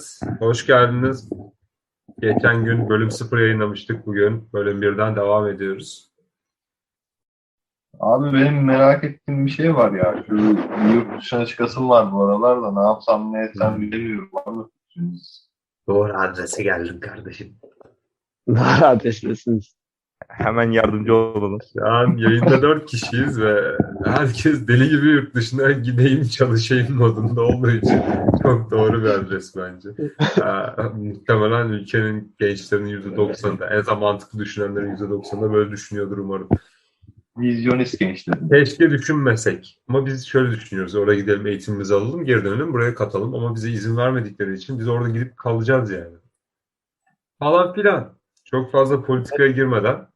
Evet, hoş geldiniz. Geçen gün bölüm 0 yayınlamıştık. Bugün bölüm 1'den devam ediyoruz. Abi benim merak ettiğim bir şey var ya. Şu yurt dışına çıkasım var bu aralar da ne yapsam ne etsem bilemiyorum. Var mı fikriniz? Doğru adrese geldin kardeşim. Doğru adrestesiniz. Hemen yardımcı olalım. Şu an yayında 4 kişiyiz ve herkes deli gibi yurt dışına gideyim çalışayım modunda olduğu için çok doğru bir adres bence. Ee, muhtemelen ülkenin gençlerinin %90'ında, en azından mantıklı düşünenlerin %90'ında böyle düşünüyordur umarım. Vizyonist gençler. Keşke düşünmesek. Ama biz şöyle düşünüyoruz. Oraya gidelim, eğitimimizi alalım, geri dönelim, buraya katalım. Ama bize izin vermedikleri için biz orada gidip kalacağız yani. Falan filan. Çok fazla politikaya girmeden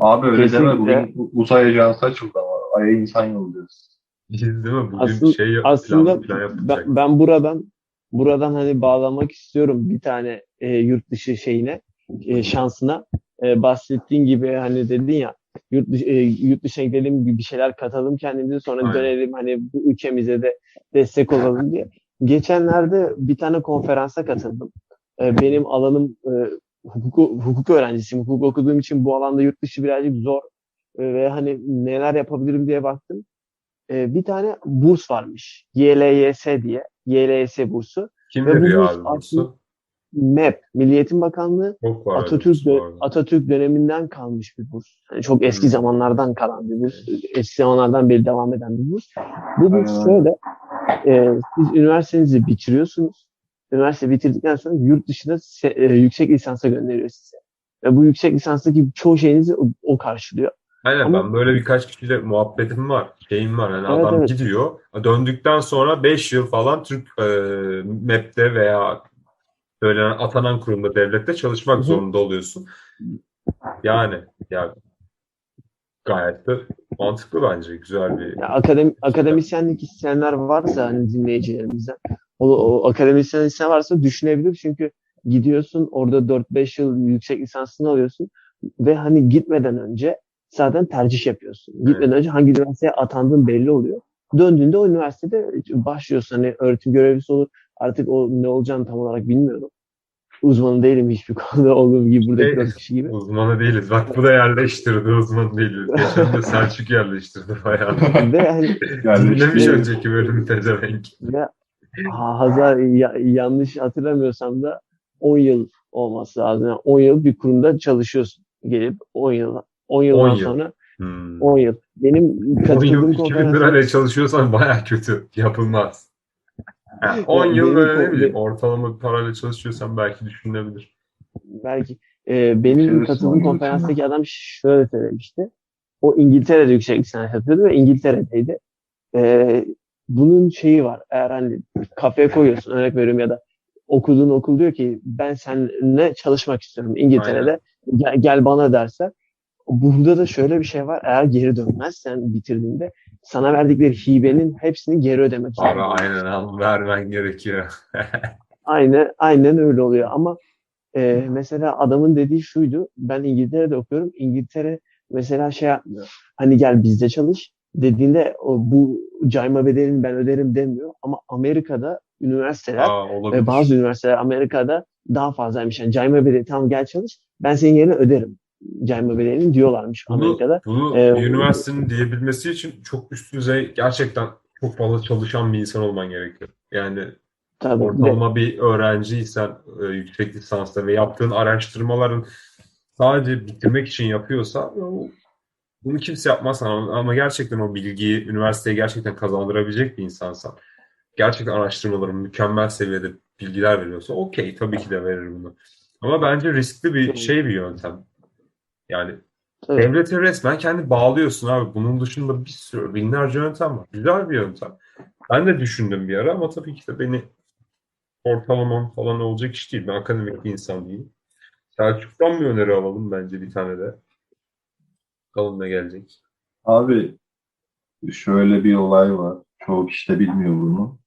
Abi öyle Kesinlikle. deme. Bugün uzay ajansı açıldı ama Ay'a insan yolluyoruz. biz değil mi? Bugün Aslında, şey yap- aslında plan, ben, ben buradan buradan hani bağlamak istiyorum bir tane e, yurt dışı şeyine e, şansına E, bahsettiğin gibi hani dedin ya yurt dışı, e, yurt dışına gidelim bir şeyler katalım kendimize sonra Aynen. dönelim hani bu ülkemize de destek olalım diye. Geçenlerde bir tane konferansa katıldım. E, benim alanım e, hukuk, hukuk öğrencisiyim. Hukuk okuduğum için bu alanda yurt dışı birazcık zor E, ve hani neler yapabilirim diye baktım. E, bir tane burs varmış. YLYS diye. YLYS bursu. Kim ve bu veriyor burs abi bursu? MEP, Milli Eğitim Bakanlığı Atatürk bu arada. Atatürk döneminden kalmış bir burs. Yani çok eski Hmm. zamanlardan kalan bir burs. Eski zamanlardan beri devam eden bir burs. Bu burs şöyle. e, siz üniversitenizi bitiriyorsunuz. Üniversite bitirdikten sonra yurt dışına e, yüksek lisansa gönderiyor size. Ve bu yüksek lisanstaki çoğu şeyinizi o, o karşılıyor. Aynen Ama- ben böyle birkaç kişiyle muhabbetim var. Şeyim var. Yani Evet, adam evet. gidiyor. Döndükten sonra 5 yıl falan Türk e, MEP'te veya söylenen atanan kurumda devlette çalışmak zorunda oluyorsun. Yani ya gayet de mantıklı bence. Güzel bir Ya akademi, akademisyenlik isteyenler varsa hani dinleyicilerimizden o, o akademisyen isteyen varsa düşünebilir çünkü gidiyorsun orada 4-5 yıl yüksek lisansını alıyorsun ve hani gitmeden önce zaten tercih yapıyorsun. Gitmeden önce hangi üniversiteye atandığın belli oluyor. Döndüğünde o üniversitede başlıyorsun hani öğretim görevlisi olur artık o ne olacağını tam olarak bilmiyorum. Uzmanı değilim hiçbir konuda olduğum gibi buradaki Şey, dört kişi gibi. uzmanı değiliz. Bak bu da yerleştirdi. Uzman değiliz. Geçen de Selçuk yerleştirdi bayağı. Ve hani Dinlemiş Evet. önceki bölümü tezevenk. Hazar ya- yanlış hatırlamıyorsam da 10 yıl olması lazım. Yani 10 yıl bir kurumda çalışıyorsun. Gelip 10 yıl 10 yıldan 10 yıl. sonra Hmm. 10 yıl. Benim 10 katıldığım yıl 2000 konferansa lirayla çalışıyorsan baya kötü. Yapılmaz. Yani 10 Ya yıl böyle ne bileyim ortalama bir parayla çalışıyorsan belki düşünülebilir. belki e, benim katıldığım konferanstaki adam şöyle söylemişti. O İngiltere'de yüksek lisans yapıyordu ve İngiltere'deydi. E, bunun şeyi var. Eğer hani kafeye koyuyorsun örnek veriyorum ya da okuduğun okul diyor ki ben seninle çalışmak istiyorum İngiltere'de. Gel, gel bana derse burada da şöyle bir şey var. Eğer geri dönmezsen bitirdiğinde sana verdikleri hibenin hepsini geri ödemek Para zorundasın. aynen al vermen gerekiyor. Aynen, aynen öyle oluyor. Ama e, mesela adamın dediği şuydu. Ben İngiltere'de okuyorum. İngiltere mesela şey yapmıyor. Hani gel bizde çalış dediğinde bu cayma bedelini ben öderim demiyor ama Amerika'da üniversiteler Aa, ve bazı üniversiteler Amerika'da daha fazlaymış. Yani cayma bedeli tamam gel çalış ben senin yerine öderim cayma bedelini diyorlarmış Bunu, Amerika'da. bunu Ee, üniversitenin diyebilmesi için çok üst düzey gerçekten çok fazla çalışan bir insan olman gerekiyor. Yani Tabii. Ortalama bir öğrenciysen e, yüksek lisansta ve yaptığın araştırmaların sadece bitirmek için yapıyorsa o- bunu kimse yapmaz ama, gerçekten o bilgiyi üniversiteye gerçekten kazandırabilecek bir insansan gerçekten araştırmaların mükemmel seviyede bilgiler veriyorsa okey tabii ki de verir bunu. Ama bence riskli bir şey bir yöntem. Yani tabii. devlete resmen kendi bağlıyorsun abi. Bunun dışında bir sürü binlerce yöntem var. Güzel bir yöntem. Ben de düşündüm bir ara ama tabii ki de beni ortalamam falan olacak iş değil. Ben akademik bir insan değilim. Selçuk'tan bir öneri alalım bence bir tane de. Bakalım ne gelecek. Abi şöyle bir olay var. Çoğu kişi de bilmiyor bunu.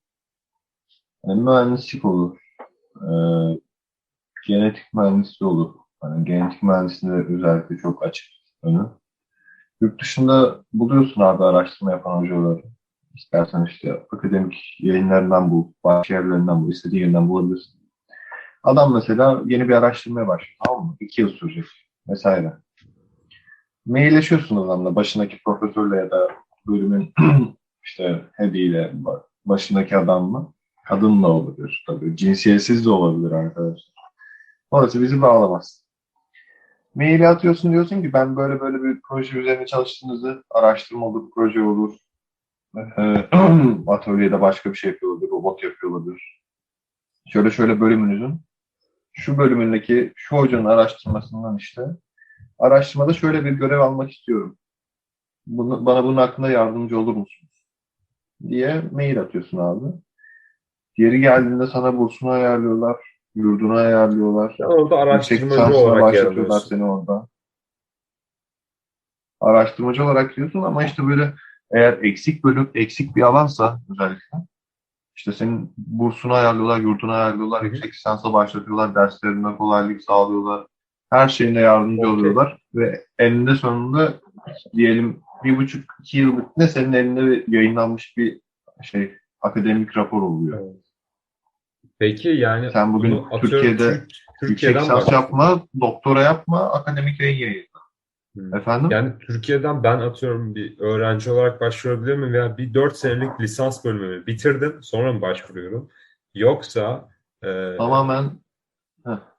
Yani mühendislik olur. Ee, genetik mühendisliği olur. Hani genetik mühendisliğinde özellikle çok açık önü. Yurt dışında buluyorsun abi araştırma yapan hocaları. İstersen işte akademik yayınlarından bul, başka yerlerinden bul, istediğin yerinden bulabilirsin. Adam mesela yeni bir araştırmaya başlıyor. Tamam mı? İki yıl sürecek vesaire. Mailleşiyorsun adamla, başındaki profesörle ya da bölümün işte headiyle, başındaki adamla. Kadınla olabilir tabii. Cinsiyetsiz de olabilir arkadaşlar. Orası bizi bağlamaz. Maili atıyorsun diyorsun ki ben böyle böyle bir proje üzerine çalıştığınızı araştırma olur, proje olur. Atölyede başka bir şey yapıyor olabilir, robot yapıyor olabilir. Şöyle şöyle bölümünüzün şu bölümündeki şu hocanın araştırmasından işte araştırmada şöyle bir görev almak istiyorum. Bunu, bana bunun hakkında yardımcı olur musunuz? diye mail atıyorsun abi. Geri geldiğinde sana bursunu ayarlıyorlar, yurdunu ayarlıyorlar. Sen orada araştırmacı olarak yer alıyorsun. seni orada. Araştırmacı olarak diyorsun ama işte böyle eğer eksik bölüm, eksik bir alansa özellikle işte senin bursunu ayarlıyorlar, yurdunu ayarlıyorlar, yüksek lisansa başlatıyorlar, derslerine kolaylık sağlıyorlar. Her şeyine yardımcı Okey. oluyorlar ve eninde sonunda diyelim bir buçuk, iki yıllık ne senin elinde yayınlanmış bir şey akademik rapor oluyor. Evet. Peki yani Sen bugün bunu Türkiye'de Türk- Yüksek lisans yapma, doktora yapma, akademik yayın yayınla. Hı. Efendim? Yani Türkiye'den ben atıyorum bir öğrenci olarak başvurabilir miyim veya bir 4 senelik lisans bölümümü bitirdim sonra mı başvuruyorum? Yoksa e, Tamamen Heh.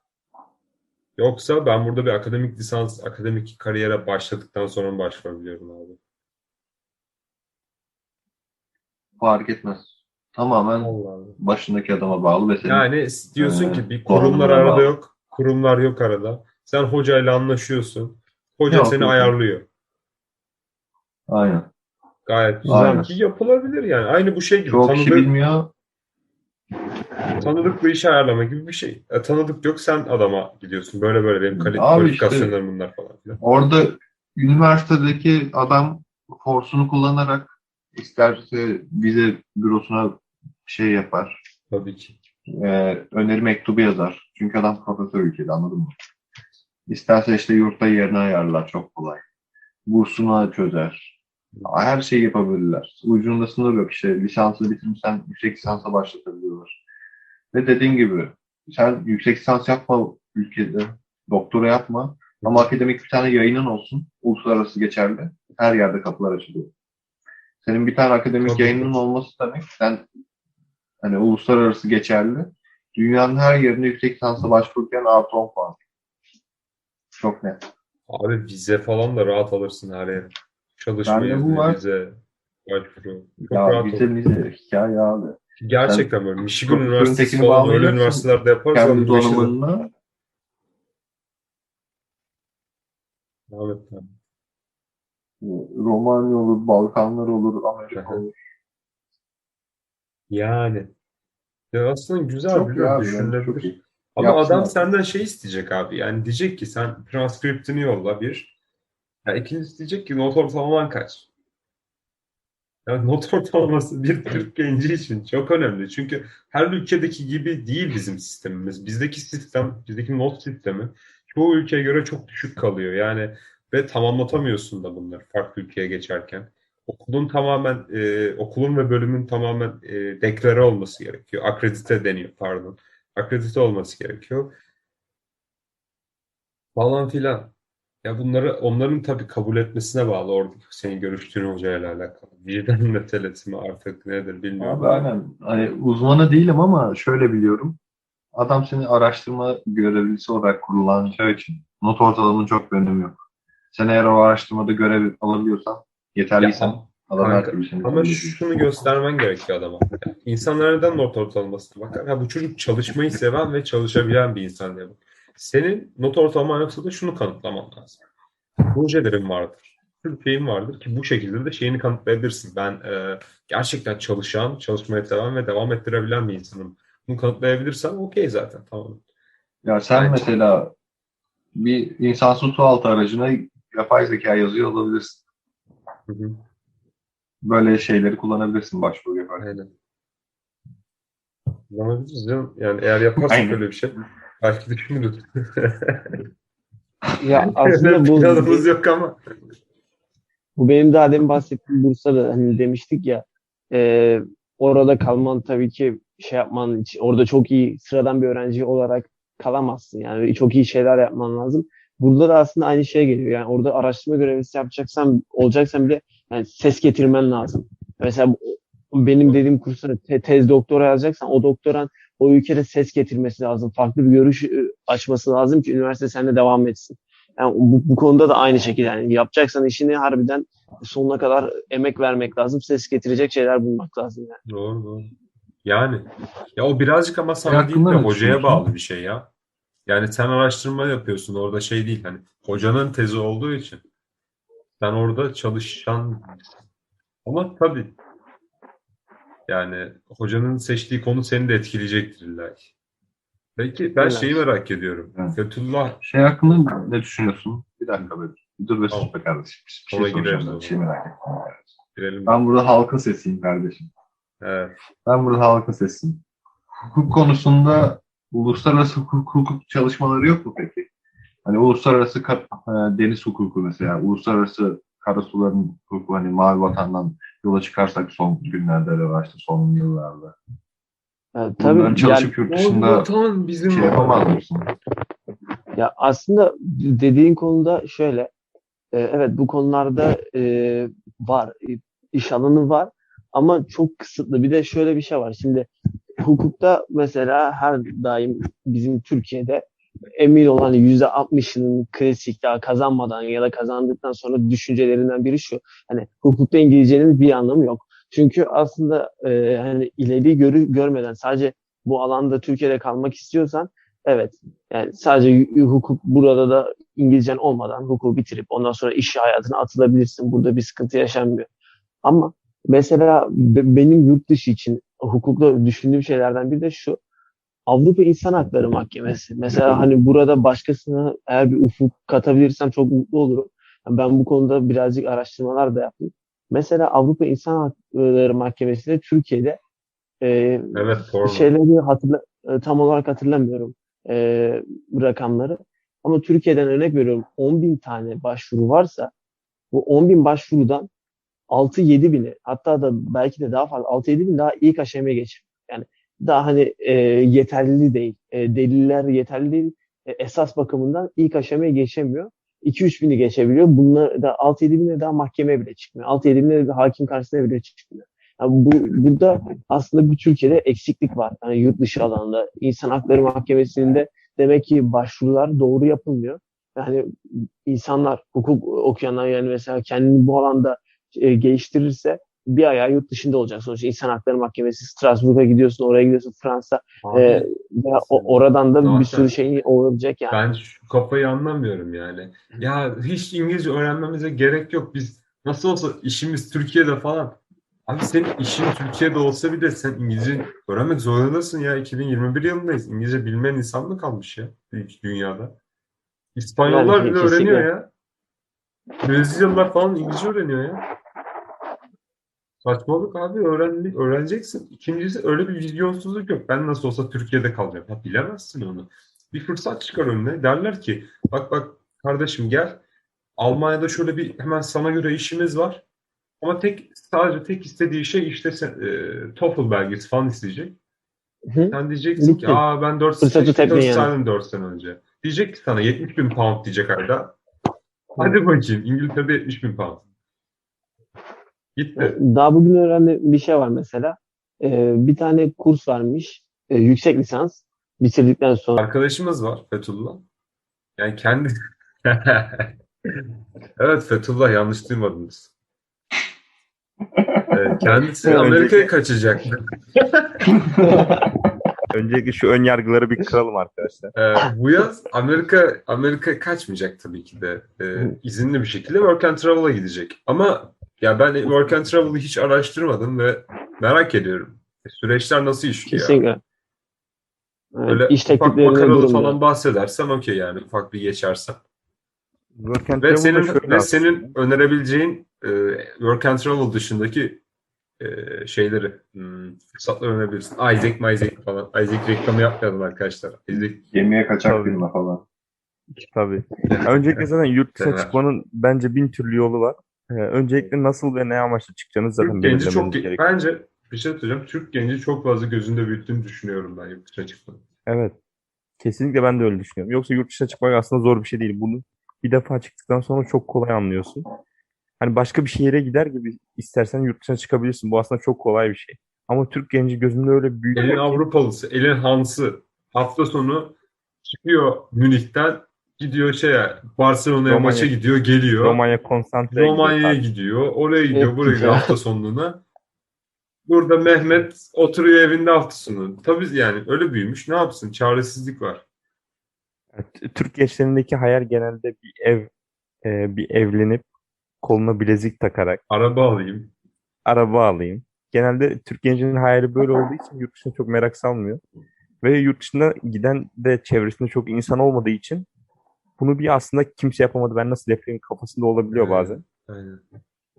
Yoksa ben burada bir akademik lisans, akademik kariyere başladıktan sonra mı başvurabiliyorum abi? fark etmez. Tamamen Allah Allah. başındaki adama bağlı ve senin Yani diyorsun Ee, ki bir kurumlar arada bağlı. yok, kurumlar yok arada. Sen hocayla anlaşıyorsun. Hoca Yok, seni yok. ayarlıyor. aynen. Gayet güzel Aynen. yapılabilir yani. Aynı bu şey gibi. Çok kişi Tanıdık, bilmiyor. Tanıdık bir iş ayarlama gibi bir şey. E, tanıdık yok sen adama gidiyorsun. Böyle böyle benim kali- Abi kualifikasyonlarım bunlar falan filan. Orada üniversitedeki adam forsunu kullanarak isterse vize bürosuna şey yapar. Tabii ki. e, öneri mektubu yazar. Çünkü adam profesör ülkede anladın mı? İsterse işte yurtta yerini ayarlar çok kolay. Bursunu çözer. Her şeyi yapabilirler. Ucunda sınır yok işte. Lisansı bitirmişsen yüksek lisansa başlatabiliyorlar. Ve dediğin gibi sen yüksek lisans yapma ülkede. Doktora yapma. Ama akademik bir tane yayının olsun. Uluslararası geçerli. Her yerde kapılar açılıyor. Senin bir tane akademik Tabii. yayının olması demek sen hani uluslararası geçerli. Dünyanın her yerinde yüksek lisansa başvururken artı 10 puan. Çok net. Abi vize falan da rahat alırsın her yere. Çalışma Bende bu var. vize, başvuru. Çok ya rahat vize olur. vize hikaye abi. Gerçekten böyle. Michigan Üniversitesi falan öyle üniversitelerde yaparsan Kendi donanımına Evet, abi. Romanya olur, Balkanlar olur, Amerika olur. Yani. Ya aslında güzel Çok biliyorum abi. düşünülebilir. Ama Yapsın adam abi. senden şey isteyecek abi. Yani diyecek ki sen transkriptini yolla bir. Ya ikincisi diyecek ki not ortalaman kaç? Yani not ortalaması bir Türk genci için çok önemli. Çünkü her ülkedeki gibi değil bizim sistemimiz. Bizdeki sistem, bizdeki not sistemi çoğu ülkeye göre çok düşük kalıyor. Yani ve tamamlatamıyorsun da bunları farklı ülkeye geçerken. Okulun tamamen, e, okulun ve bölümün tamamen e, deklare olması gerekiyor. Akredite deniyor pardon. Akredite olması gerekiyor. Falan filan. Ya bunları onların tabii kabul etmesine bağlı oradaki senin görüştüğün hocayla alakalı. Vicdan meselesi mi artık nedir bilmiyorum. Abi aynen. Hani uzmanı değilim ama şöyle biliyorum. Adam seni araştırma görevlisi olarak kullanacağı için not ortalamanın çok bir önemi yok. Sen eğer o araştırmada görev alabiliyorsan, yeterliysen Ya, adam her kanka, türlü seni Ama şunu göstermen gerekiyor adama. İnsanlar neden not ortalamasına bakar? Ha, bu çocuk çalışmayı seven ve çalışabilen bir insan diye bak. Senin not ortalaman yoksa da şunu kanıtlaman lazım. Projelerin vardır. Şeyin vardır ki bu şekilde de şeyini kanıtlayabilirsin. Ben e, gerçekten çalışan, çalışmayı seven ve devam ettirebilen bir insanım. Bunu kanıtlayabilirsen okey zaten tamam. Ya sen Bence. mesela bir insansız su altı aracına yapay zeka yazıyor olabilirsin. Hı hı. Böyle şeyleri kullanabilirsin başvuru yaparken. Aynen. Kullanabiliriz canım. Yani eğer yaparsak Aynen. öyle bir şey belki düşünürüz. Ya aslında bu, planımız yok ama. bu benim daha demin bahsettiğim Bursa'da hani demiştik ya e, orada kalman tabii ki şey yapman için orada çok iyi sıradan bir öğrenci olarak kalamazsın. Yani çok iyi şeyler yapman lazım. Burada da aslında aynı şeye geliyor. Yani orada araştırma görevlisi yapacaksan, olacaksan bile yani ses getirmen lazım. Mesela benim dediğim kursa te- tez doktora yazacaksan o doktoran o ülkede ses getirmesi lazım. Farklı bir görüş e, açması lazım ki üniversite seninle devam etsin. Yani bu, bu konuda da aynı şekilde yani yapacaksan işini harbiden sonuna kadar emek vermek lazım. Ses getirecek şeyler bulmak lazım yani. Doğru doğru. Yani ya o birazcık ama sana değil hakkında de hocaya bağlı bir şey ya. Yani sen araştırma yapıyorsun orada şey değil hani hocanın tezi olduğu için sen orada çalışan ama tabii yani hocanın seçtiği konu seni de etkileyecektir illa ki. Peki ben İlla şeyi merak ediyorum. Evet. Fethullah Şey hakkında ne düşünüyorsun? Bir dakika. Bir dur be sus be kardeşim. Bir şey soracağım. Bir şey merak ettim. girelim. Ben burada halkın sesiyim kardeşim. Evet. Ben burada halkın sesiyim. Hukuk konusunda uluslararası hukuk, hukuk çalışmaları yok mu peki? Hani uluslararası ka- e, deniz hukuku mesela, uluslararası karasuların hukuku hani mavi vatandan yola çıkarsak son günlerde de var işte son yıllarda. Yani Bunların tabii çalışıp yurt dışında Vatan bizim şey yapamaz mısın? Ya aslında dediğin konuda şöyle, e, evet bu konularda e, var, e, iş alanı var ama çok kısıtlı. Bir de şöyle bir şey var. Şimdi hukukta mesela her daim bizim Türkiye'de emin olan yüzde 60'ının klasik daha kazanmadan ya da kazandıktan sonra düşüncelerinden biri şu. Hani hukukta İngilizcenin bir anlamı yok. Çünkü aslında e, hani ileri görü görmeden sadece bu alanda Türkiye'de kalmak istiyorsan evet yani sadece hukuk burada da İngilizcen olmadan hukuku bitirip ondan sonra iş hayatına atılabilirsin. Burada bir sıkıntı yaşanmıyor. Ama mesela be- benim yurt dışı için hukukta düşündüğüm şeylerden biri de şu. Avrupa İnsan Hakları Mahkemesi. Mesela hani burada başkasına eğer bir ufuk katabilirsem çok mutlu olurum. Yani Ben bu konuda birazcık araştırmalar da yaptım. Mesela Avrupa İnsan Hakları Mahkemesi'nde Türkiye'de e, Evet porno. şeyleri hatırla, e, tam olarak hatırlamıyorum e, rakamları. Ama Türkiye'den örnek veriyorum 10 bin tane başvuru varsa bu 10 bin başvurudan 6-7 bini hatta da belki de daha fazla 6-7 bin daha ilk aşamaya geçiyor. Daha hani e, yeterli değil. E, deliller yeterli değil. E, esas bakımından ilk aşamaya geçemiyor. 2-3 bini geçebiliyor. Bunlar da 6-7 bine daha mahkemeye bile çıkmıyor. 6-7 bine hakim karşısına bile çıkmıyor. Yani bu, burada aslında bir Türkiye'de eksiklik var. Yani yurt dışı alanda. İnsan Hakları Mahkemesi'nde demek ki başvurular doğru yapılmıyor. Yani insanlar, hukuk okuyanlar yani mesela kendini bu alanda e, geliştirirse bir ayağı yurt dışında olacak. Sonuçta İnsan Hakları Mahkemesi Strasbourg'a gidiyorsun, oraya gidiyorsun Fransa. Abi, E, o- oradan da Zaten- bir sürü şeyin olabilecek yani. Ben şu kafayı anlamıyorum yani. Ya hiç İngilizce öğrenmemize gerek yok. Biz nasıl olsa işimiz Türkiye'de falan. Abi senin işin Türkiye'de olsa bile sen İngilizce öğrenmek zorundasın ya. 2021 yılındayız. İngilizce bilmeyen insan mı kalmış ya dünyada? İspanyollar Yani bile kesinlikle. öğreniyor ya. Brezilyalılar falan İngilizce öğreniyor ya. Saçmalık abi öğren, öğreneceksin. İkincisi öyle bir vizyonsuzluk yok. Ben nasıl olsa Türkiye'de kalacağım. Ya bilemezsin onu. Bir fırsat çıkar önüne. Derler ki bak bak kardeşim gel. Almanya'da şöyle bir hemen sana göre işimiz var. Ama tek sadece tek istediği şey işte sen, e, TOEFL belgesi falan isteyecek. Hı? Sen diyeceksin ki Bitti. aa ben 4 Fırsatı teptin yani. sene 4 sene önce. Diyecek ki sana 70 bin pound diyecek ayda. Hadi bakayım İngiltere'de 70 bin pound. Gitti. Daha bugün öğrendiğim bir şey var mesela. E, bir tane kurs varmış. e, yüksek lisans. Bitirdikten sonra Arkadaşımız var Fethullah. Yani kendi... evet Fethullah yanlış duymadınız. Ee, kendisi Amerika'ya kaçacaktı. Öncelikle şu ön yargıları bir kıralım arkadaşlar. Ee, bu yaz Amerika Amerika kaçmayacak tabii ki de. Ee, izinli bir şekilde Work and Travel'a gidecek. Ama ya ben Work and Travel'ı hiç araştırmadım ve merak ediyorum. Süreçler nasıl işliyor? kesinlikle. Evet, Böyle iş ufak makaralı durumda. falan bahsedersen okey yani ufak bir geçersen. Work and Ve senin ve senin önerebileceğin e, work and travel dışındaki e, şeyleri hmm, fırsatlar önerebilirsin. Isaac, Isaac falan. Isaac reklamı yapmayalım arkadaşlar. Isaac Gemiye kaçak firma falan. Tabii. Öncelikle zaten yurt dışına çıkmanın bence bin türlü yolu var. Ee, öncelikle nasıl ve ne amaçla çıkacağınız zaten Türk genci çok gerekiyor. bence bir şey söyleyeceğim. Türk genci çok fazla gözünde büyüttüğünü düşünüyorum ben yurt dışına çıkmanın. Evet. Kesinlikle ben de öyle düşünüyorum. Yoksa yurt dışına çıkmak aslında zor bir şey değil. Bunu bir defa çıktıktan sonra çok kolay anlıyorsun. Hani başka bir şehire gider gibi istersen yurt dışına çıkabilirsin. Bu aslında çok kolay bir şey. Ama Türk genci gözümde öyle büyük Elin Avrupalısı, elin Hansı hafta sonu çıkıyor Münih'ten gidiyor şeye Barcelona'ya Romanya- maça gidiyor geliyor. Romanya konsantre Romanya'ya gidiyor. gidiyor. Oraya gidiyor. Evet, Buraya gidiyor hafta sonuna. Burada Mehmet oturuyor evinde hafta sonu. Tabii yani öyle büyümüş. Ne yapsın? Çaresizlik var. Evet, Türk gençlerindeki hayal genelde bir ev, e, bir evlenip koluna bilezik takarak Araba alayım. araba alayım. Genelde Türk gencinin hayali böyle olduğu için yurt dışına çok merak salmıyor. Ve yurt dışına giden de çevresinde çok insan olmadığı için bunu bir aslında kimse yapamadı ben nasıl yapayım kafasında olabiliyor bazen. Aynen.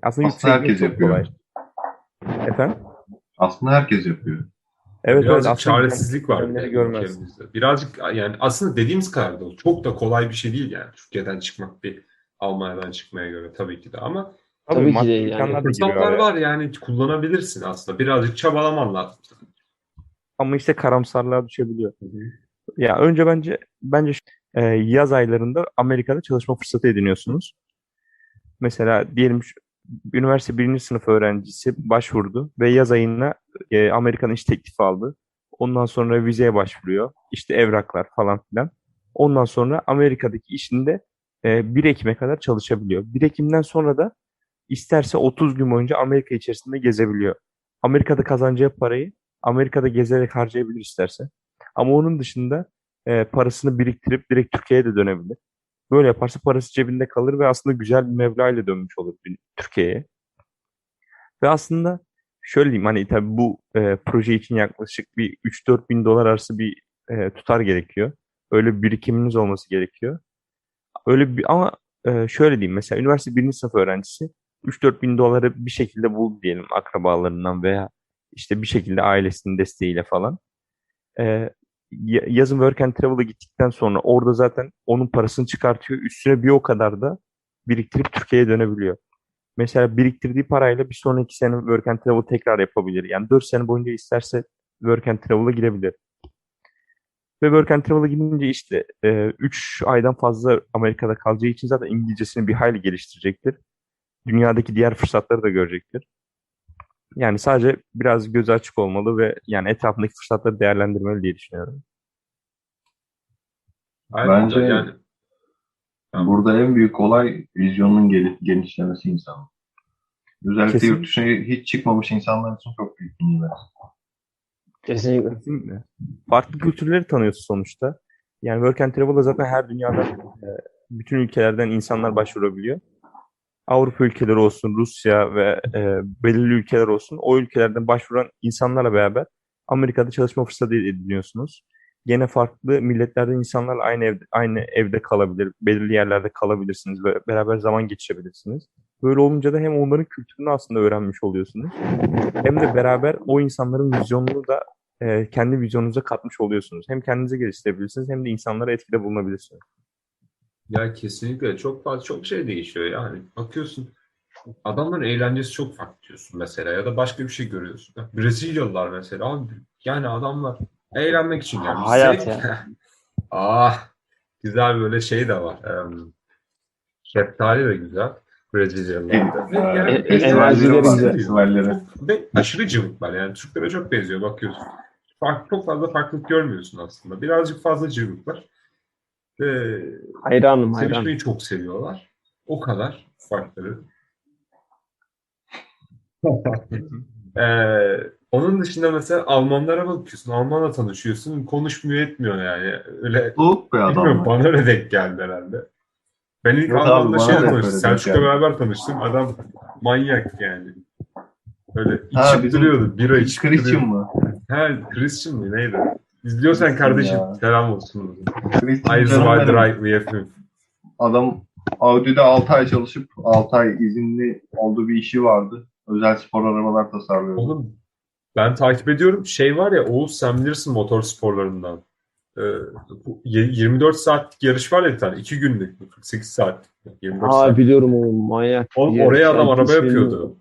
Aslında Aslında herkes çok yapıyor. kolay. Efendim? Aslında herkes yapıyor. Evet, evet Birazcık aslında çaresizlik var. yani görmez. Birazcık yani aslında dediğimiz kadar da çok da kolay bir şey değil yani. Türkiye'den çıkmak bir Almanya'dan çıkmaya göre tabii ki de ama Tabii, Tabii ki de yani. fırsatlar var yani kullanabilirsin aslında. Birazcık çabalaman lazım. Ama işte karamsarlığa düşebiliyor. Ya önce bence bence e, yaz aylarında Amerika'da çalışma fırsatı ediniyorsunuz. Mesela diyelim üniversite birinci sınıf öğrencisi başvurdu ve yaz ayına e, Amerika'nın iş teklifi aldı. Ondan sonra vizeye başvuruyor. İşte evraklar falan filan. Ondan sonra Amerika'daki işinde e, 1 Ekim'e kadar çalışabiliyor. 1 Ekim'den sonra da isterse 30 gün boyunca Amerika içerisinde gezebiliyor. Amerika'da kazanacağı parayı Amerika'da gezerek harcayabilir isterse. Ama onun dışında e, parasını biriktirip direkt Türkiye'ye de dönebilir. Böyle yaparsa parası cebinde kalır ve aslında güzel bir meblağ ile dönmüş olur Türkiye'ye. Ve aslında şöyle diyeyim hani tabii bu e, proje için yaklaşık bir 3-4 bin dolar arası bir e, tutar gerekiyor. Öyle bir birikiminiz olması gerekiyor. Öyle bir ama e, şöyle diyeyim mesela üniversite birinci sınıf öğrencisi 3-4 bin doları bir şekilde buldu diyelim akrabalarından veya işte bir şekilde ailesinin desteğiyle falan. Ya- yazın work and travel'a gittikten sonra orada zaten onun parasını çıkartıyor. Üstüne bir o kadar da biriktirip Türkiye'ye dönebiliyor. Mesela biriktirdiği parayla bir sonraki sene work and travel tekrar yapabilir. Yani 4 sene boyunca isterse work and travel'a girebilir. Ve work and travel'a gidince işte 3 aydan fazla Amerika'da kalacağı için zaten İngilizcesini bir hayli geliştirecektir. Dünyadaki diğer fırsatları da görecektir. Yani sadece biraz gözü açık olmalı ve yani etrafındaki fırsatları değerlendirmeli diye düşünüyorum. Aynen Bence- yani. Burada en büyük olay vizyonun gel- genişlemesi insanın. Özellikle Kesin. yurt dışına hiç çıkmamış insanlar için çok büyük bir nimet. Kesinlikle. Kesinlikle. Farklı kültürleri tanıyorsun sonuçta. Yani Work and Travel'a zaten her dünyadan, e, bütün ülkelerden insanlar başvurabiliyor. Avrupa ülkeleri olsun, Rusya ve e, belirli ülkeler olsun, o ülkelerden başvuran insanlarla beraber Amerika'da çalışma fırsatı ediniyorsunuz. Gene farklı milletlerden insanlarla aynı evde, aynı evde kalabilir, belirli yerlerde kalabilirsiniz ve beraber zaman geçirebilirsiniz. Böyle olunca da hem onların kültürünü aslında öğrenmiş oluyorsunuz. Hem de beraber o insanların vizyonunu da e, kendi vizyonunuza katmış oluyorsunuz. Hem kendinizi geliştirebilirsiniz hem de insanlara etkide bulunabilirsiniz. Ya kesinlikle çok fazla çok şey değişiyor yani. Bakıyorsun adamların eğlencesi çok farklı diyorsun mesela ya da başka bir şey görüyorsun. Ya Brezilyalılar mesela abi yani adamlar eğlenmek için gelmiş. Hayat Zevk- ya. ah güzel böyle şey de var. Em, şeftali de güzel. Brezilyalılarda. Ve yani E- festivalleri enerjileri var. güzel. Ve aşırı cıvıklar yani Türklere çok benziyor bakıyorsun. Fark, çok fazla farklılık görmüyorsun aslında. Birazcık fazla cıvıklar. Ve Hayranım hayran. Sevişmeyi çok seviyorlar. O kadar farkları. Ee, onun dışında mesela Almanlara bakıyorsun. Almanla tanışıyorsun. Konuşmuyor etmiyor yani. Öyle Soğuk bir bilmiyorum adamlar. bana öyle denk geldi herhalde. Ben ilk Yok Almanla da tanıştım. Selçuk'la beraber tanıştım. Adam manyak yani. Öyle Ha, içip bizim duruyordu. Bira içip Christian duruyordu. mı? He Christian mı neydi? İzliyorsan kardeşim ya. selam olsun. Eyes wide right VFM. Adam Audi'de 6 ay çalışıp 6 ay izinli olduğu bir işi vardı. Özel spor arabalar tasarlıyordu. Oğlum ben takip ediyorum. Şey var ya Oğuz sen bilirsin motor sporlarından. Ee, bu y- 24 saatlik yarış var ya bir tane. 2 günlük. 48 saat. 24 Aa saat. biliyorum o manyak. Oğlum, oraya adam şey, araba ismini- yapıyordu.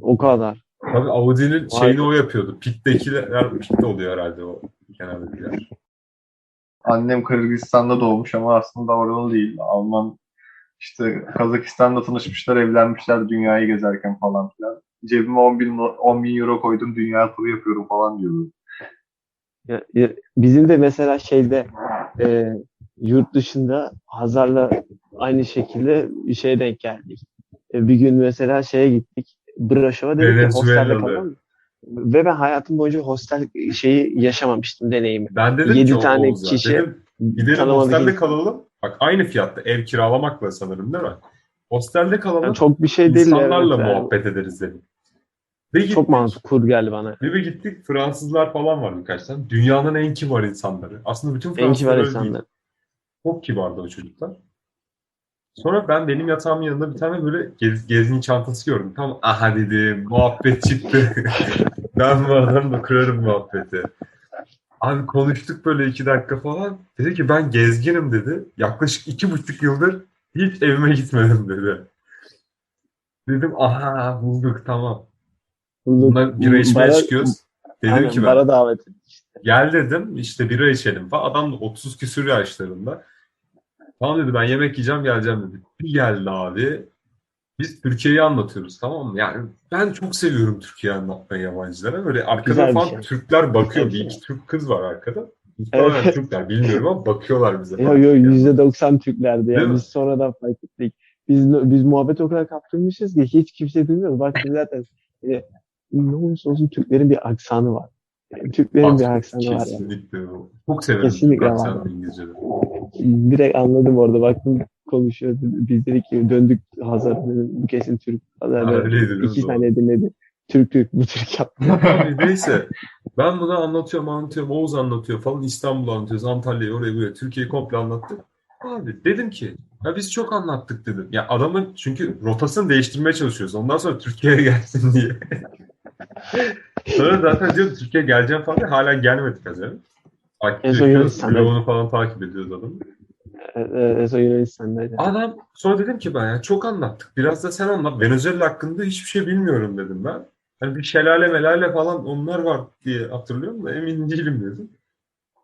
O kadar. Tabii Audi'nin şeyini o yapıyordu. Pit'tekiler, pitte oluyor herhalde o genelde. annem Kırgızistan'da doğmuş ama aslında oralı değil. Alman işte Kazakistan'da tanışmışlar, evlenmişler dünyayı gezerken falan filan. Cebime 10 bin, 10 bin euro koydum, dünya turu yapıyorum falan diyordu. Ya, ya, bizim de mesela şeyde e, yurt dışında Hazar'la aynı şekilde bir şeye denk geldik. E, bir gün mesela şeye gittik. Braşova dedik ki hostelde kalalım. Ve ben hayatım boyunca hostel şeyi yaşamamıştım deneyimi. Ben dedim Yedi ki o tane Oğuz'a, kişi dedim, gidelim hostelde kalalım. Bak aynı fiyatta ev kiralamakla sanırım değil mi? Hostelde kalalım. Yani çok bir şey değil. insanlarla evet, yani. muhabbet ederiz dedim. Ve gittik. Çok mantıklı geldi bana. Ve bir gittik Fransızlar falan var birkaç tane. Dünyanın en kibar insanları. Aslında bütün En Fransızlar kibar öyle değil. insanlar. Çok kibardı o çocuklar. Sonra ben benim yatağımın yanında bir tane böyle gez, gezgin çantası gördüm. Tam aha dedim muhabbet çıktı. ben bu adamla kurarım muhabbeti. Abi konuştuk böyle iki dakika falan. Dedi ki ben gezginim dedi. Yaklaşık iki buçuk yıldır hiç evime gitmedim dedi. Dedim aha bulduk tamam. Bunlar bira içmeye Bara- çıkıyoruz. Dedim Aynen, ki ben bara davet etmiş. Gel dedim işte bira içelim falan. Adam da 30 küsür yaşlarında. Tamam dedi ben yemek yiyeceğim geleceğim dedi. Bir geldi abi. Biz Türkiye'yi anlatıyoruz tamam mı? Yani ben çok seviyorum Türkiye'yi anlatmayı yabancılara. Böyle arkada falan şey. Türkler bakıyor. Güzel bir Bir şey. iki Türk kız var arkada. Muhtemelen Evet. Türkler bilmiyorum ama bakıyorlar bize. Yo yo %90 Türklerdi Değil ya. mi? Biz sonradan fark ettik. Biz biz muhabbet o kadar kaptırmışız ki hiç kimse duymuyor. Bak biz zaten e, ne olursa olsun Türklerin bir aksanı var. Yani Türklerin bir aksanı var. Kesinlikle. Çok severim Kesinlikle var. İngilizce'de. Direkt anladım orada. Baktım konuşuyor. Biz dedik ki döndük Hazar. Bu kesin Türk. Hazar? İki tane dinledi. Türk Türk bu Türk yaptı. Neyse. Ben bunu anlatıyorum, anlatıyorum. Oğuz anlatıyor falan. İstanbul'u anlatıyoruz. Antalya'yı, oraya buraya. Türkiye'yi komple anlattık. Abi dedim ki ya biz çok anlattık dedim. Ya adamın çünkü rotasını değiştirmeye çalışıyoruz. Ondan sonra Türkiye'ye gelsin diye. Sonra zaten diyor Türkiye'ye geleceğim falan diye hala gelmedik acaba. Takip ediyoruz. Falan takip ediyoruz adamı. Ee, sonra Yunanistan'daydı. Adam sonra dedim ki ben ya çok anlattık. Biraz da sen anlat. Venezuela hakkında hiçbir şey bilmiyorum dedim ben. Hani bir şelale melale falan onlar var diye hatırlıyorum da emin değilim dedim.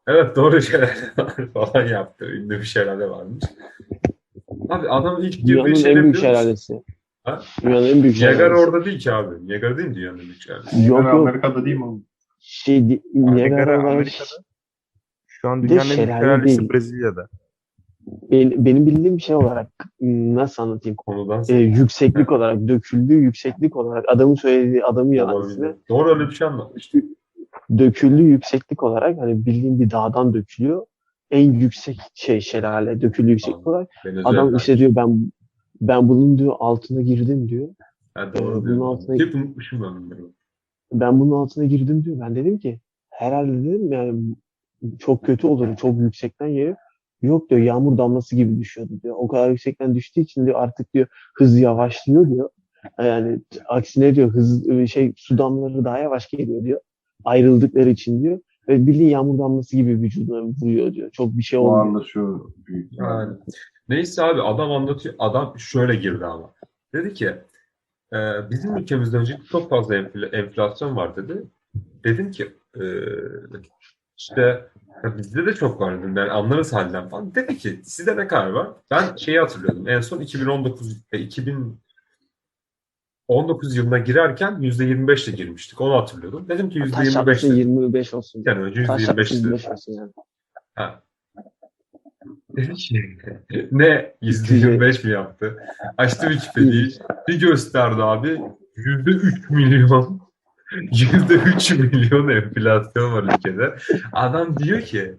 Evet doğru şelale var falan yaptı. Ünlü bir şelale varmış. Abi adam ilk girdiği şey en büyük şelalesi. Ha? Dünyanın en büyük Niagara orada değil ki abi. Niagara değil mi dünyanın en büyük şelalesi? Yok Ben yok. Amerika'da değil mi? oğlum? Şey, di- Niagara Niagara Amerika'da. Şu an dünyanın en büyük şelale. Brezilya'da. benim, benim bildiğim şey olarak nasıl anlatayım? Konudan Ee, yükseklik olarak, döküldüğü yükseklik olarak adamın söylediği adamın yalan ismi. olabilir. Doğru öyle bir şey anlatmış. Döküldüğü yükseklik olarak hani bildiğim bir dağdan dökülüyor. En yüksek şey şelale döküldüğü yükseklik Anladım. olarak. Venezuela. Adam işte diyor ben ben bunun diyor altına girdim diyor. Ha, Ee, doğru bunun diyorsun. altına- Hep unutmuşum ben bunları. Ben bunun altına girdim diyor. Ben dedim ki herhalde dedim yani çok kötü olur. Çok yüksekten gelir. Yok diyor yağmur damlası gibi düşüyordu diyor. O kadar yüksekten düştüğü için diyor artık diyor hız yavaşlıyor diyor. Yani t- aksine diyor hız şey su damlaları daha yavaş geliyor diyor. Ayrıldıkları için diyor. Ve bildiğin yağmur damlası gibi vücuduna vuruyor diyor. Çok bir şey olmuyor. Şu büyük. Yani. Neyse abi adam anlatıyor. Adam şöyle girdi ama. Dedi ki e, bizim ülkemizde önce çok fazla enfl- enflasyon var dedi. Dedim ki e, işte ya bizde de çok var dedim. Yani anlarız halden falan. Dedi ki sizde ne kadar var? Ben şeyi hatırlıyordum. En son 2019 e, 2019 yılına girerken %25 ile girmiştik. Onu hatırlıyordum. Dedim ki Taş %25 çatlasın dedim. 25 olsun. Yani önce Taş %25 çatlasın dedim. 25 olsun yani. Ha. Dedi ki ne %25 mi yaptı? Açtı Wikipedia'yı. Bir gösterdi abi. %3 milyon. %3 milyon enflasyon var ülkede. Adam diyor ki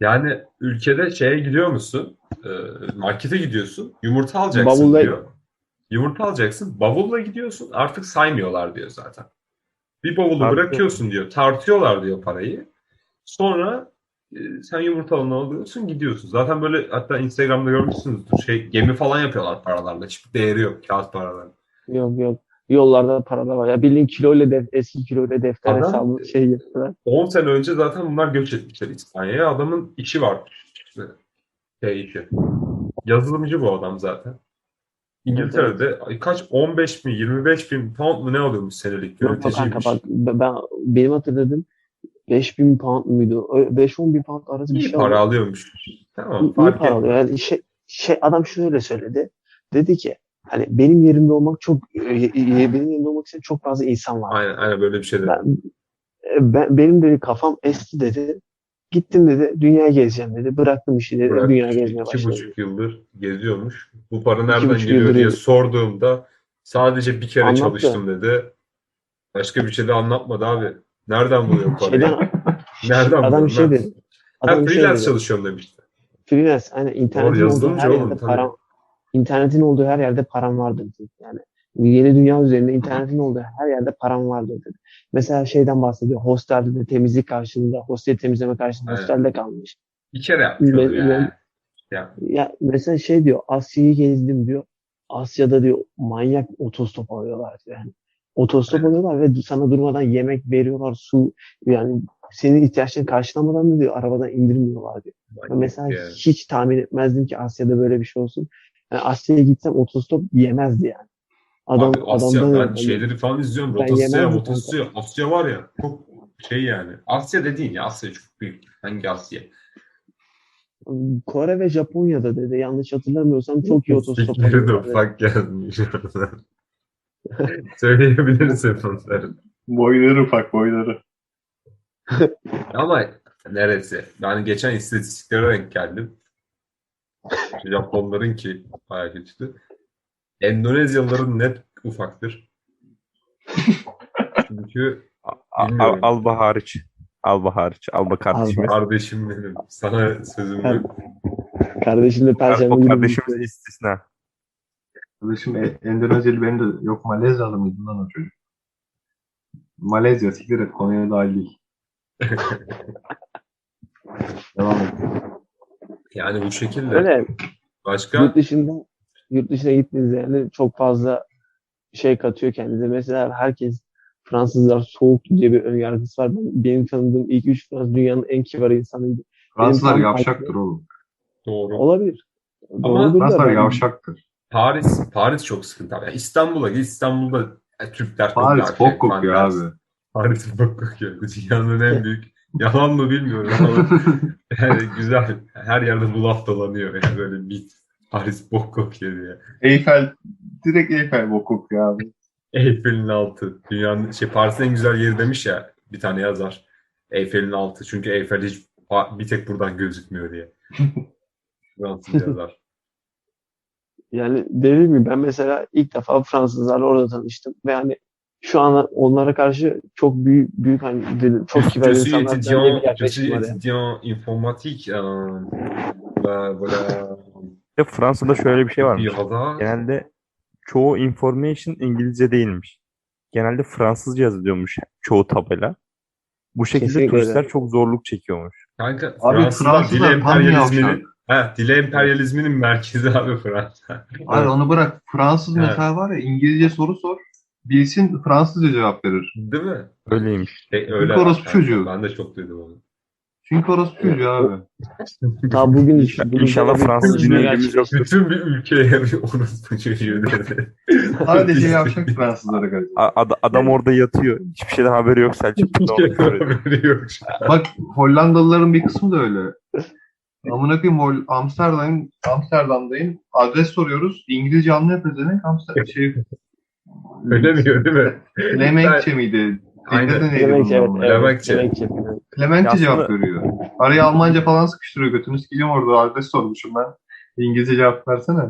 yani ülkede şeye gidiyor musun? Ee, Markete gidiyorsun. Yumurta alacaksın Bavulla- diyor. Yumurta alacaksın. Bavulla gidiyorsun. Artık saymıyorlar diyor zaten. Bir bavulu Tartıyor. bırakıyorsun diyor. Tartıyorlar diyor parayı. Sonra e, sen yumurtalığını alıyorsun gidiyorsun. Zaten böyle hatta Instagram'da görmüşsünüzdür. Şey, gemi falan yapıyorlar paralarla. Hiçbir değeri yok kağıt paraların. Yok yok. Yollarda paralar var. Ya bildiğin kiloyla def, eski kiloyla defter Adam- hesabı şey yapıyorlar. 10 sene önce zaten bunlar göç etmişler İspanya'ya. Adamın işi var. Şey işi. Yazılımcı bu adam zaten. İngiltere'de kaç 15 mi 25 bin pound mu ne alıyormuş senelik Yok yok kanka yöneticiymiş. bak ben benim hatırladığım 5000 pound muydu? Öyle 5-10 bin pound arası bir İyi şey para alıyor. alıyormuş. Tamam İyi, iyi para alıyor. Yani şey, şey adam şöyle söyledi. Dedi ki hani benim yerimde olmak çok e, e, benim yerimde olmak için çok fazla insan var. Aynen, aynen böyle bir şey dedi. Ben, e, ben benim dedi kafam esti dedi. Gittim dedi dünya gezeceğim dedi. Bıraktım işi dedi. Bırak, dünya gezmeye iki başladım. buçuk yıldır geziyormuş. Bu para İki nereden geliyor yıldır diye geziyor. sorduğumda sadece bir kere Anlattı. çalıştım dedi. Başka bir şey de anlatmadı abi. Nereden buluyor parayı? Şeyden, Nereden adam buluyor? şey dedi. Ha, Adam şey freelance dedi. çalışıyorum demişti. Freelance. Aynen internetin olduğu her oğlum, yerde tabii. param internetin olduğu her yerde param vardır dedi. Yani yeni dünya üzerinde internetin olduğu her yerde param vardır dedi. Mesela şeyden bahsediyor. Hostelde de temizlik karşılığında, hostel temizleme karşılığında Aynen. hostelde kalmış. Bir kere onu Ben- ya. Ya, mesela şey diyor, Asya'yı gezdim diyor. Asya'da diyor manyak otostop alıyorlar yani. Otostop Evet. alıyorlar ve sana durmadan yemek veriyorlar, su yani senin ihtiyaçlarını karşılamadan da diyor arabadan indirmiyorlar diyor. Ben mesela yani. hiç tahmin etmezdim ki Asya'da böyle bir şey olsun. Yani Asya'ya gitsem otostop yemezdi yani. Adam Abi Asya adamdan ben yani şeyleri falan izliyorum. Rotasya, Rotasya. Asya var ya çok şey yani. Asya dediğin ya Asya çok büyük. Hangi Asya? Kore ve Japonya'da dedi yanlış hatırlamıyorsam çok iyi otostop Sikleri de ufak gelmiş. Söyleyebilirsin bunları. Boyları ufak boyları. Ama neresi? Ben geçen istatistiklere denk geldim. Japonların ki bayağı kötü. Endonezyalıların net ufaktır. Çünkü A- a- Bilmiyorum. Alba hariç. Alba hariç. Alba kardeşimiz. kardeşim benim. Sana sözüm yok. Kardeşim de Perşembe günü kardeşimiz istisna. Kardeşim e- Endonezyalı benim de yok Malezyalı mıydı lan o çocuk? Malezya siktir et konuya dahil değil. Devam et. Yani bu şekilde. Öyle Başka? yurt dışında yurt dışına gittiğinizde yani çok fazla şey katıyor kendinize. Mesela herkes Fransızlar soğuk diye bir ön yargısı var. Ben- Benim tanıdığım ilk üç Fransız dünyanın en kibar insanıydı. Fransızlar yavşaktır oğlum. Doğru. Olabilir. Ama Doğrudur Fransızlar yavşaktır. Paris, Paris çok sıkıntı. abi. Yani İstanbul'a git. İstanbul'da e, Türkler çok Paris bok kokuyor Paris- abi. Paris bok kokuyor. Dünyanın en büyük. Yalan mı bilmiyorum ama yani güzel. Her yerde bu laf dolanıyor. Yani böyle bir Paris bok kokuyor diye. Eyfel, direkt Eyfel bok kokuyor abi. Eyfel'in altı. Dünyanın şey Paris'in en güzel yeri demiş ya bir tane yazar. Eyfel'in altı. Çünkü Eyfel hiç bir tek buradan gözükmüyor diye. Fransız yazar. Yani dediğim gibi ben mesela ilk defa Fransızlarla orada tanıştım ve hani şu an onlara karşı çok büyük büyük hani çok kibar Je suis insanlar je suis étudiant informatique. Euh, voilà. Ve Fransa'da şöyle bir şey varmış. Bir hava. Genelde çoğu information İngilizce değilmiş. Genelde Fransızca yazılıyormuş çoğu tabela. Bu şekilde Kesinlikle turistler öyle. çok zorluk çekiyormuş. Kanka Abi Fransızlar dil emperyalizminin ha, dil emperyalizminin merkezi abi Fransa. Hayır onu bırak. Fransız Evet. mesela var ya İngilizce soru sor. Bilsin Fransızca cevap verir. Değil mi? Öyleymiş. E, öyle orospu kanka. çocuğu. Ben de çok duydum onu. Çünkü orası çocuğu abi. Ta bugün İnşallah- bugün inşallah Fransız dinleyicimiz yok. Bütün bir ülkeye orospu çocuğu dedi. Sadece yavşak Fransızlara karşı. Ad- adam orada yatıyor. Hiçbir şeyden haberi yok Selçuk. Hiçbir şey haberi yok. Bak Hollandalıların bir kısmı da öyle. Amına koyayım Amsterdam, Amsterdam'dayım. Adres soruyoruz. İngilizce anlıyor pezevenk. Amsterdam şey Öyle mi değil mi? Clementçe miydi? Aynen. Neydi Demek evet, evet. Clementçe. Clementçe Aslında- cevap veriyor. Araya Almanca falan sıkıştırıyor. Götünü sikeceğim orada adres sormuşum ben. İngilizce cevap versene.